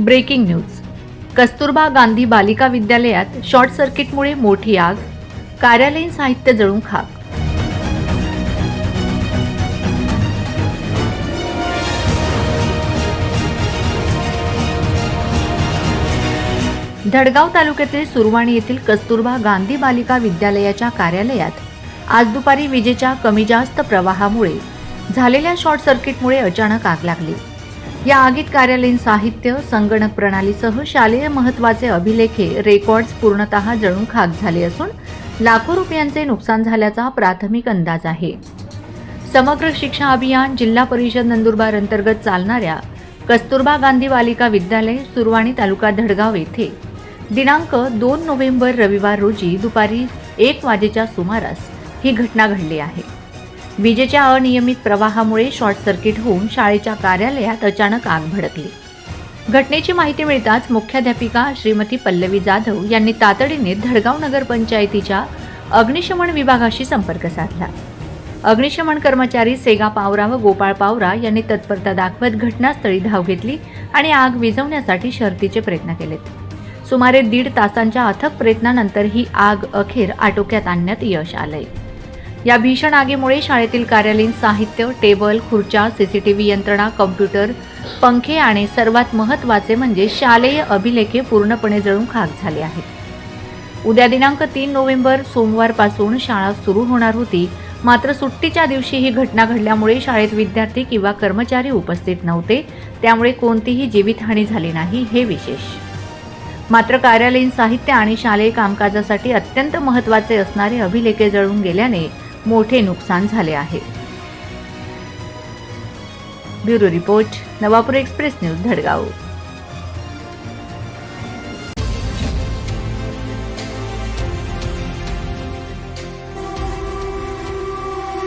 Breaking news. Kasturba Gandhi बालिका विद्यालयात short सर्किटमुळे मोठी आग कार्यालयीन साहित्य जळून खाक. धडगाव तालुक्यातील सुरवाणी येथील कस्तुरबा गांधी बालिका विद्यालयाच्या कार्यालयात आज दुपारी विजेच्या कमी जास्त प्रवाहामुळे झालेल्या शॉर्ट सर्किटमुळे अचानक आग लागली. या आगीत कार्यालयीन साहित्य संगणक प्रणालीसह शालेय महत्त्वाचे अभिलेखे रेकॉर्ड्स पूर्णतः जळून खाक झाले असून लाखो रुपयांचे नुकसान झाल्याचा प्राथमिक अंदाज आहे. समग्र शिक्षा अभियान जिल्हा परिषद नंदुरबार अंतर्गत चालणाऱ्या कस्तुरबा गांधी बालिका विद्यालय सुरवाणी तालुका धडगाव येथे दिनांक दोन नोव्हेंबर रविवार रोजी दुपारी एक वाजेच्या सुमारास ही घटना घडली आहे. विजेच्या अनियमित प्रवाहामुळे शॉर्ट सर्किट होऊन शाळेच्या कार्यालयात अचानक आग भडकली. घटनेची माहिती मिळताच मुख्याध्यापिका श्रीमती पल्लवी जाधव यांनी तातडीने धडगाव नगरपंचायतीच्या अग्निशमन विभागाशी संपर्क साधला. अग्निशमन कर्मचारी सेगा पावरा व गोपाळ पावरा यांनी तत्परता दाखवत घटनास्थळी धाव घेतली आणि आग विझवण्यासाठी शर्तीचे प्रयत्न केलेत. सुमारे दीड तासांच्या अथक प्रयत्नानंतर ही आग अखेर आटोक्यात आणण्यात यश आलंय. या भीषण आगीमुळे शाळेतील कार्यालयीन साहित्य टेबल खुर्च्या सीसीटीव्ही यंत्रणा कॉम्प्युटर पंखे आणि सर्वात महत्त्वाचे म्हणजे शालेय अभिलेखे पूर्णपणे जळून खाक झाले आहेत. उद्या दिनांक तीन नोव्हेंबर सोमवारपासून शाळा सुरू होणार होती. मात्र सुट्टीच्या दिवशी ही घटना घडल्यामुळे शाळेत विद्यार्थी किंवा कर्मचारी उपस्थित नव्हते. त्यामुळे कोणतीही जीवितहानी झाली नाही हे विशेष. मात्र कार्यालयीन साहित्य आणि शालेय कामकाजासाठी अत्यंत महत्त्वाचे असणारे अभिलेखे जळून गेल्याने मोठे नुकसान झाले आहे. Bureau report Navapur express news Dhadgaon.